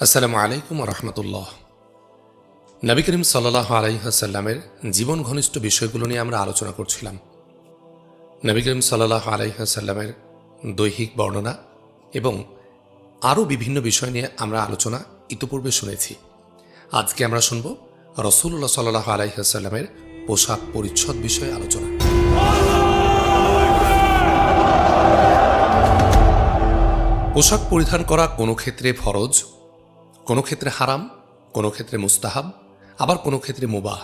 আসসালামু আলাইকুম রহমতুল্লাহ নবী করিম সাল্লাহ আলাইহাসাল্লামের জীবন ঘনিষ্ঠ বিষয়গুলো নিয়ে আমরা আলোচনা করছিলাম। নবী করিম সাল্লাহ আলাইহাসাল্লামের দৈহিক বর্ণনা এবং আরও বিভিন্ন বিষয় নিয়ে আমরা আলোচনা ইতিপূর্বে শুনেছি। আজকে আমরা শুনব রসুল্লাহ সাল্লাহ আলাইহাসাল্লামের পোশাক পরিচ্ছদ বিষয়ে আলোচনা। পোশাক পরিধান করা কোনো ক্ষেত্রে ফরজ কোনো ক্ষেত্রে হারাম, কোনো ক্ষেত্রে মুস্তাহাব, আবার কোনো ক্ষেত্রে মুবাহ।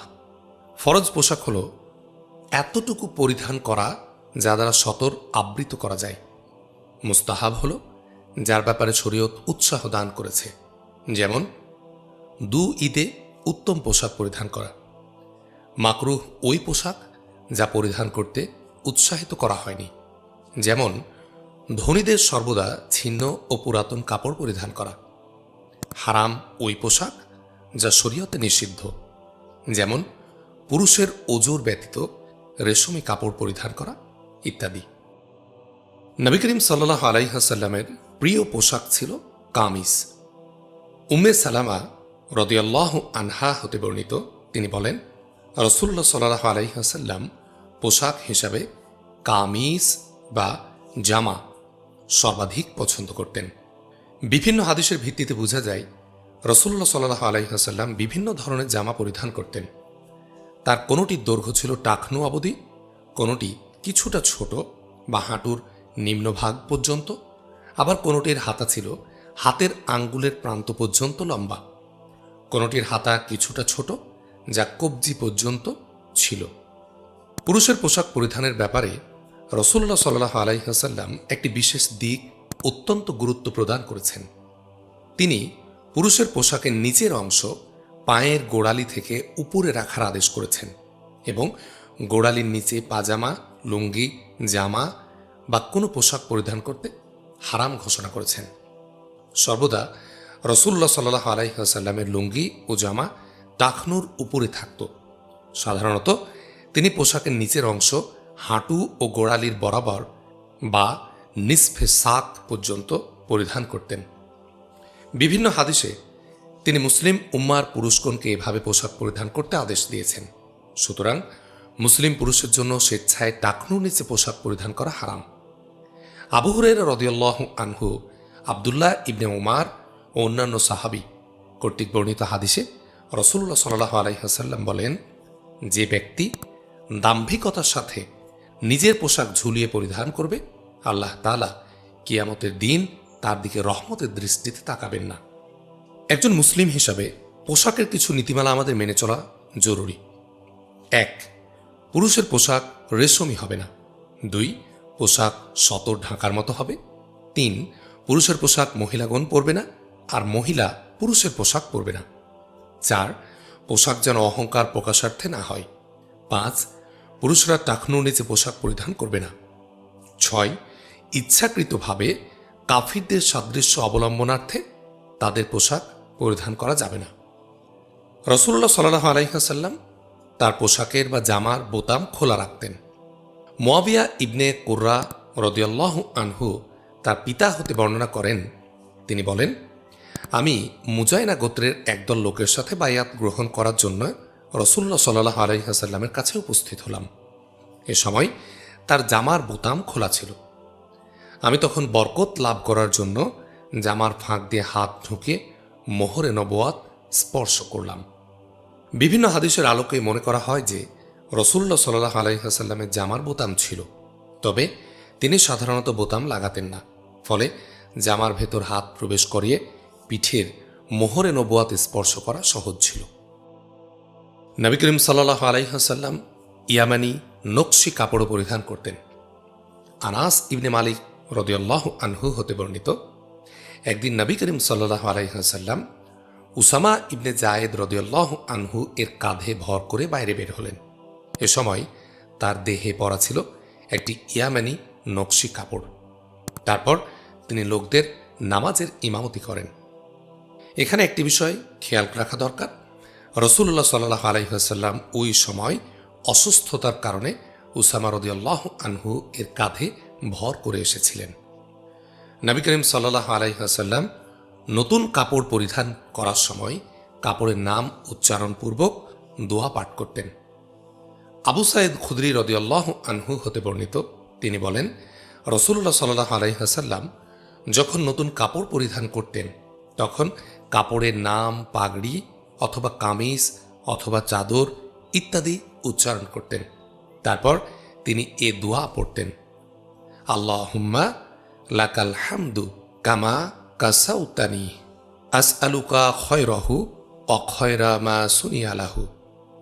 ফরজ পোশাক হল এতটুকু পরিধান করা যা দ্বারা সতর আবৃত করা যায়। মুস্তাহাব হল যার ব্যাপারে শরীয়ত উৎসাহ দান করেছে। যেমন, দু ঈদে উত্তম পোশাক পরিধান করা। মাকরুহ ওই পোশাক যা পরিধান করতে উৎসাহিত করা হয়নি। যেমন, ধনীদের সর্বদা ছিন্ন ও পুরাতন কাপড় পরিধান করা। হারাম ওই পোশাক যা শরীয়তে নিষিদ্ধ। যেমন পুরুষের ওজোর ব্যতীত রেশমি কাপড় পরিধান করা ইত্যাদি। নবী করিম সাল্লাহ আলাইহাসাল্লামের প্রিয় পোশাক ছিল কামিজ। উম্মে সালামা রদিয়াল্লাহ আনহা হতে বর্ণিত, তিনি বলেন রসুল্লাহ সাল্লাহ আলাইহাসাল্লাম পোশাক হিসাবে কামিজ বা জামা সর্বাধিক পছন্দ করতেন। বিভিন্ন হাদিসের ভিত্তিতে বোঝা যায় রসুল্লাহ সাল্লাহ আলাইহাসাল্লাম বিভিন্ন ধরনের জামা পরিধান করতেন। তার কোনোটির দৈর্ঘ্য ছিল টাকনু অবধি কোনোটি কিছুটা ছোট বা হাঁটুর নিম্নভাগ পর্যন্ত, আবার কোনোটির হাতা ছিল হাতের আঙ্গুলের প্রান্ত পর্যন্ত লম্বা। কোনোটির হাতা কিছুটা ছোট যা কবজি পর্যন্ত ছিল। পুরুষের পোশাক পরিধানের ব্যাপারে রসুল্লাহ সাল্লাহ আলাইহাসাল্লাম একটি বিশেষ দিক অত্যন্ত গুরুত্ব প্রদান করেছেন। তিনি পুরুষের পোশাকের নিচের অংশ পায়ের গোড়ালি থেকে উপরে রাখার আদেশ করেছেন এবং গোড়ালির নিচে পাজামা, লুঙ্গি, জামা বা কোনো পোশাক পরিধান করতে হারাম ঘোষণা করেছেন। সর্বদা রসুল্লাহ সাল্লাহ আলাইসাল্লামের লুঙ্গি ও জামা টাকনুর উপরে থাকত। সাধারণত তিনি পোশাকের নিচের অংশ হাঁটু ও গোড়ালির বরাবর বা নিসফে সাক পর্যন্ত পরিধান করতেন। বিভিন্ন হাদিসে তিনি মুসলিম উম্মার পুরুষগণকে এভাবে পোশাক পরিধান করতে আদেশ দিয়েছেন। সুতরাং মুসলিম পুরুষের জন্য স্বেচ্ছায় টাকনুর নিচে পোশাক পরিধান করা হারাম। আবুহরের রদিয়াল্লাহ আনহু, আবদুল্লাহ ইবনে উমার ও অন্যান্য সাহাবি কর্তৃক বর্ণিত হাদিসে রসুল্লাহ সাল্লাহ আলাইহাসাল্লাম বলেন, যে ব্যক্তি দাম্ভিকতার সাথে নিজের পোশাক ঝুলিয়ে পরিধান করবে আল্লাহ তালা কিয়ামতের দিন তার দিকে রহমতের দৃষ্টিতে তাকাবেন না। একজন মুসলিম হিসাবে পোশাকের কিছু নীতিমালা আমাদের মেনে চলা জরুরি। এক, পুরুষের পোশাক রেশমি হবে না। দুই, পোশাক সতর ঢাকার মতো হবে। তিন, পুরুষের পোশাক মহিলাগণ পরবে না আর মহিলা পুরুষের পোশাক পরবে না। চার, পোশাক যেন অহংকার প্রকাশার্থে না হয়। পাঁচ, পুরুষরা টাকনুর নিচে পোশাক পরিধান করবে না। ছয় ইচ্ছাকৃতভাবে কাফিরদের সাদৃশ্য অবলম্বনার্থে তাদের পোশাক পরিধান করা যাবে না। রসুল্লাহ সাল্লাহ আলাইহাসাল্লাম তার পোশাকের বা জামার বোতাম খোলা রাখতেন। মোয়াবিয়া ইবনে কুর্রা রদিয়াল্লাহ আনহু তার পিতা হতে বর্ণনা করেন, তিনি বলেন, আমি মুজাইনা গোত্রের একদল লোকের সাথে বায়াত গ্রহণ করার জন্য রসুল্লাহ সাল্লাহ আলাইহাসাল্লামের কাছে উপস্থিত হলাম। এ সময় তার জামার বোতাম খোলা ছিল। তখন বরকত লাভ করার জন্য জামার ফাঁক দিয়ে হাত ঢুকে মোহরে নবোয়াত স্পর্শ করলাম। বিভিন্ন হাদিসের আলোকে মনে করা হয় যে রসুল্লা সাল্লাহ আলাইহাসাল্লামের জামার বোতাম ছিল। তবে তিনি সাধারণত বোতাম লাগাতেন না। ফলে জামার ভেতর হাত প্রবেশ করিয়ে পিঠের মোহরে নবোয়াত স্পর্শ করা সহজ ছিল। নবী করিম সাল্লাহ আলাইহাসাল্লাম ইয়ামানি নকশি কাপড় পরিধান করতেন। আনাস ইবনে মালিক রদিয়াল্লাহ আনহু হতে বর্ণিত, একদিন নবী করিম সাল্লাহ আলাইহাসাল্লাম উসামা ইবনে জায়েদ রদিয়াল্লাহ আনহু এর কাঁধে ভর করে বাইরে বের হলেন। এ সময় তার দেহে পরা ছিল একটি ইয়ামানি নকশি কাপড়। তারপর তিনি লোকদের নামাজের ইমামতি করেন। এখানে একটি বিষয় খেয়াল রাখা দরকার। রসুল্লাহ সাল্লাহ আলাইসাল্লাম ওই সময় অসুস্থতার কারণে উসামা রদিয়াল্লাহ আনহু এর কাঁধে ভর করে এসেছিলেন। নবী করিম সাল্লাহ আলাইসাল্লাম নতুন কাপড় পরিধান করার সময় কাপড়ের নাম উচ্চারণপূর্বক দোয়া পাঠ করতেন। আবু সাইদ খুদরি রদিয়াল্লাহ আনহু হতে বর্ণিত, তিনি বলেন রসুল্লাহ সাল্লাহ আলাইহাসাল্লাম যখন নতুন কাপড় পরিধান করতেন, তখন কাপড়ের নাম, পাগড়ি অথবা কামিজ অথবা চাদর ইত্যাদি উচ্চারণ করতেন। তারপর তিনি এ দোয়া পড়তেন। আল্লাহ হুম্মা লাকাল হামদু কামা কাসাউতানি আস আলুকা খয়রহু অক্ষয়রা মা সুনিয়ালাহু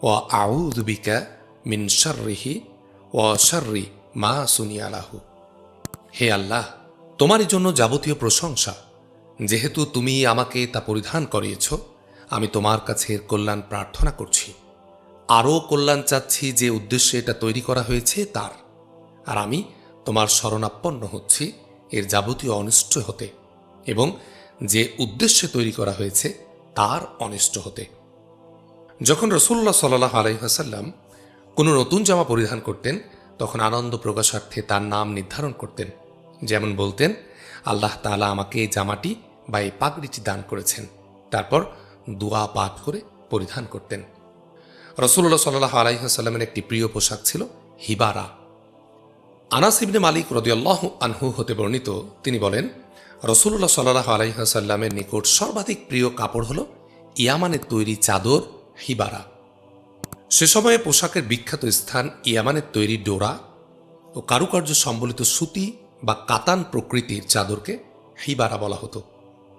ও আউদ্বিকা মিন শাররিহি ও শাররি মা সুনিয়ালাহু হে আল্লাহ, তোমারই জন্য যাবতীয় প্রশংসা। যেহেতু তুমি আমাকে তা পরিধান করিয়েছ, আমি তোমার কাছে কল্যাণ প্রার্থনা করছি। আরও কল্যাণ চাচ্ছি যে উদ্দেশ্যে এটা তৈরি করা হয়েছে তার। আর আমি তোমার শরণাপন্ন হচ্ছি, এর যাবতীয় অনিষ্ট হতে এবং যে উদ্দেশ্যে তৈরি করা হয়েছে, তার অনিষ্ট হতে। যখন রসুল্লাহ সাল্লাহ আলাইহাসাল্লাম কোনো নতুন জামা পরিধান করতেন, তখন আনন্দ প্রকাশার্থে তার নাম নির্ধারণ করতেন। যেমন বলতেন, আল্লাহ তাআলা আমাকে এই জামাটি বা এই পাগড়িটি দান করেছেন। তারপর দোয়া পাঠ করে পরিধান করতেন। রসুল্লাহ সাল্লাহ আলাইহাসাল্লামের একটি প্রিয় পোশাক ছিল হিবারা। আনাস ইবনে মালিক রদিয়াল্লাহ আনহু হতে বর্ণিত, তিনি বলেন রসুল্লাহ সাল্লাহ আলাইহাসাল্লামের নিকট সর্বাধিক প্রিয় কাপড় হল ইয়ামানের তৈরি চাদর, হিবারা। সে সময়ে পোশাকের বিখ্যাত স্থান ইয়ামানের তৈরি ডোরা ও কারুকার্য সম্বলিত সুতি বা কাতান প্রকৃতির চাদরকে হিবারা বলা হতো।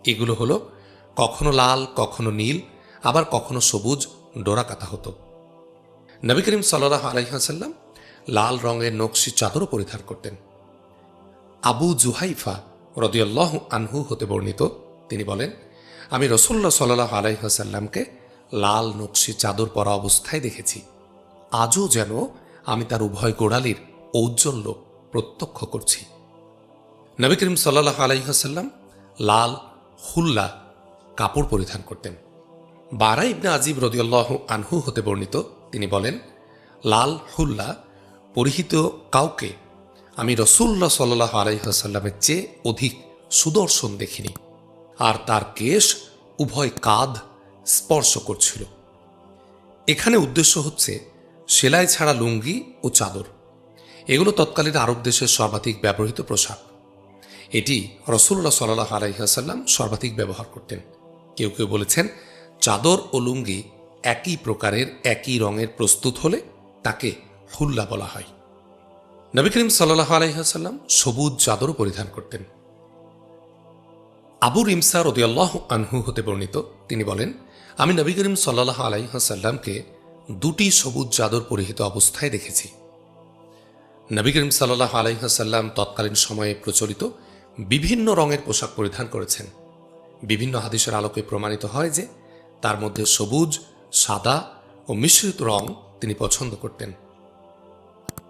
এগুলো হলো কখনো লাল, কখনো নীল, আবার কখনো সবুজ ডোরা কাতা হতো। নবী করিম সাল্লাহ আলাইহাসাল্লাম লাল রঙের নকশি চাদরও পরিধান করতেন। আবু জুহাইফা রদিয়াল্লাহ আনহু হতে বর্ণিত, তিনি বলেন, আমি রসুল্লাহ সাল্লাহ আলাইহাসাল্লামকে লাল নকশি চাদর পরা অবস্থায় দেখেছি। আজও যেন আমি তার উভয় গোড়ালির ঔজ্জ্বল্য প্রত্যক্ষ করছি। নবী করিম সাল্লাহ আলাইহাসাল্লাম লাল হুল্লা কাপড় পরিধান করতেন। বারা ইবনে আজিব রদিয়াল্লাহ আনহু হতে বর্ণিত, তিনি বলেন, লাল হুল্লা পরিহিত কাউকে আমি রসুল্লাহ সাল্লাহ আলাইহাসাল্লামের চেয়ে অধিক সুদর্শন দেখিনি। আর তার কেশ উভয় কাঁধ স্পর্শ করছিল। এখানে উদ্দেশ্য হচ্ছে সেলাই ছাড়া লুঙ্গি ও চাদর। এগুলো তৎকালীন আরব দেশের সর্বাধিক ব্যবহৃত পোশাক। এটি রসুল্লাহ সাল্লাহ আলাইহাসাল্লাম সর্বাধিক ব্যবহার করতেন। কেউ কেউ বলেছেন, চাদর ও লুঙ্গি একই প্রকারের, একই রঙের প্রস্তুত হলে তাকে হুল্লা বলা হয়। নবী করিম সাল্লাহ আলাইহাসাল্লাম সবুজ চাদরও পরিধান করতেন। আবু রিমসা রদিয়াল্লাহ আনহু হতে বর্ণিত, তিনি বলেন, আমি নবী করিম সাল্লাহ আলাইহাসাল্লামকে দুটি সবুজ চাদর পরিহিত অবস্থায় দেখেছি। নবী করিম সাল্লাহ আলাইহাসাল্লাম তৎকালীন সময়ে প্রচলিত বিভিন্ন রঙের পোশাক পরিধান করেছেন। বিভিন্ন হাদিসের আলোকে প্রমাণিত হয় যে তার মধ্যে সবুজ, সাদা ও মিশ্রিত রং তিনি পছন্দ করতেন।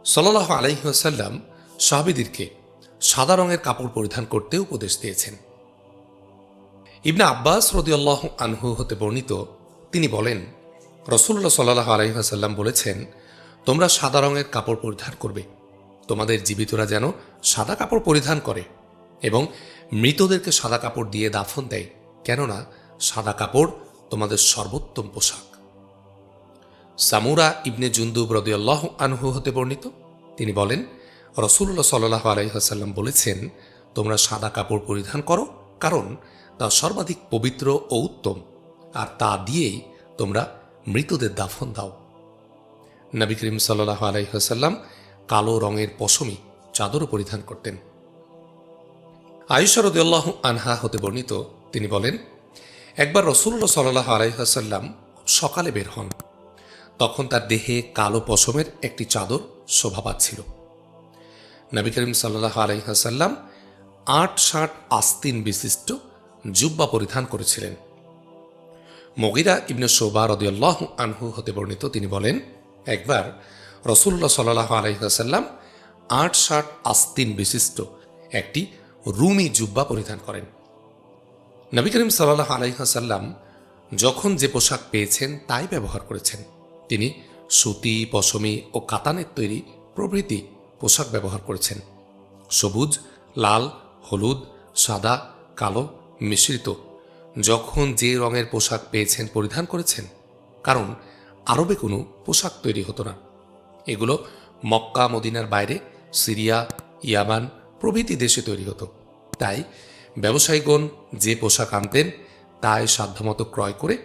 সাল্লাহ আলাইহাসাল্লাম সাহাবিদিরকে সাদা রঙের কাপড় পরিধান করতে উপদেশ দিয়েছেন। ইবনা আব্বাস রদিয়াল্লাহ আনহু হতে বর্ণিত তিনি বলেন রসুল্লাহ সাল্লাহ আলাইহাসাল্লাম বলেছেন, তোমরা সাদা রঙের কাপড় পরিধান করবে। তোমাদের জীবিতরা যেন সাদা কাপড় পরিধান করে এবং মৃতদেরকে সাদা কাপড় দিয়ে দাফন দেয়। কেননা সাদা কাপড় তোমাদের সর্বোত্তম পোশাক। সামুরা ইবনে জুন্দুব রদিয়াল্লাহ আনহু হতে বর্ণিত। তিনি বলেন রসুল্লাহ সাল্লাহ আলাইহাসাল্লাম বলেছেন, তোমরা সাদা কাপড় পরিধান করো, কারণ তা সর্বাধিক পবিত্র ও উত্তম, আর তা দিয়েই তোমরা মৃতদের দাফন দাও। নবী করিম সাল্লাহ আলাইহাসাল্লাম কালো রঙের পশমি চাদরও পরিধান করতেন। আয়ুষা রদুল্লাহ আনহা হতে বর্ণিত, তিনি বলেন, একবার রসুল্লাহ সাল্লাহ আলাইহাসাল্লাম সকালে বের হন। তখন তার দেহে কালো পশমের একটি চাদর শোভা পাচ্ছিল। নবী করিম সাল্লাহ আলাইহাসাল্লাম আট ষাট আস্তিন বিশিষ্ট জুব্বা পরিধান করেছিলেন। মগিরা ইবনে শোবা রদিয়াল্লাহ আনহু হতে বর্ণিত, তিনি বলেন, একবার রসুল্লাহ সাল্লাহ আলাইহাসাল্লাম আট ষাট আস্তিন বিশিষ্ট একটি রুমি জুব্বা পরিধান করেন। নবী করিম সাল্লাহ আলাইহাসাল্লাম যখন যে পোশাক পেয়েছেন তাই ব্যবহার করেছেন। তিনি সুতি, পশমি ও কাতানের তৈরি প্রভৃতি পোশাক ব্যবহার করেছেন। সবুজ, লাল, হলুদ, সাদা, কালো মিশ্রিত যখন যে রঙের পোশাক পেয়েছেন পরিধান করেছেন, কারণ আরবে কোনো পোশাক তৈরি হতো না। এগুলো মক্কা, মদিনার বাইরে, সিরিয়া, ইয়ামান প্রভৃতি দেশে তৈরি হতো। তাই ব্যবসায়ীগণ যে পোশাক আনতেন, তাই সাধ্যমতো ক্রয় করে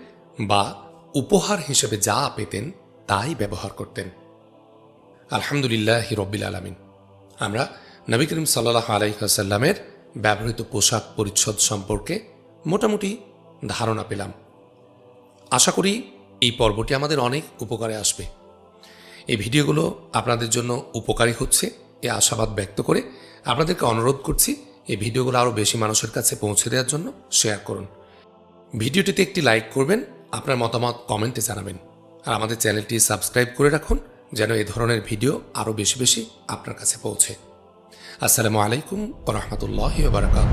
বা উপহার হিসেবে যা পেতেন, তাই ব্যবহার করতেন। আলহামদুলিল্লাহ রব্বিল আলমিন। আমরা নবী করিম সাল্লাহ আলাইসাল্লামের ব্যবহৃত পোশাক পরিচ্ছদ সম্পর্কে মোটামুটি ধারণা পেলাম। আশা করি এই পর্বটি আমাদের অনেক উপকারে আসবে। এই ভিডিওগুলো আপনাদের জন্য উপকারী হচ্ছে এ আশাবাদ ব্যক্ত করে আপনাদেরকে অনুরোধ করছি এই ভিডিওগুলো আরও বেশি মানুষের কাছে পৌঁছে দেওয়ার জন্য শেয়ার করুন। ভিডিওটিতে একটি লাইক করবেন আপনার মতামত কমেন্টে জানাবেন। আর আমাদের চ্যানেলটি সাবস্ক্রাইব করে রাখুন, যেন এ ধরনের ভিডিও আরও বেশি বেশি আপনার কাছে পৌঁছে। আসসালামু আলাইকুম রহমতুল্লাহ বারকাত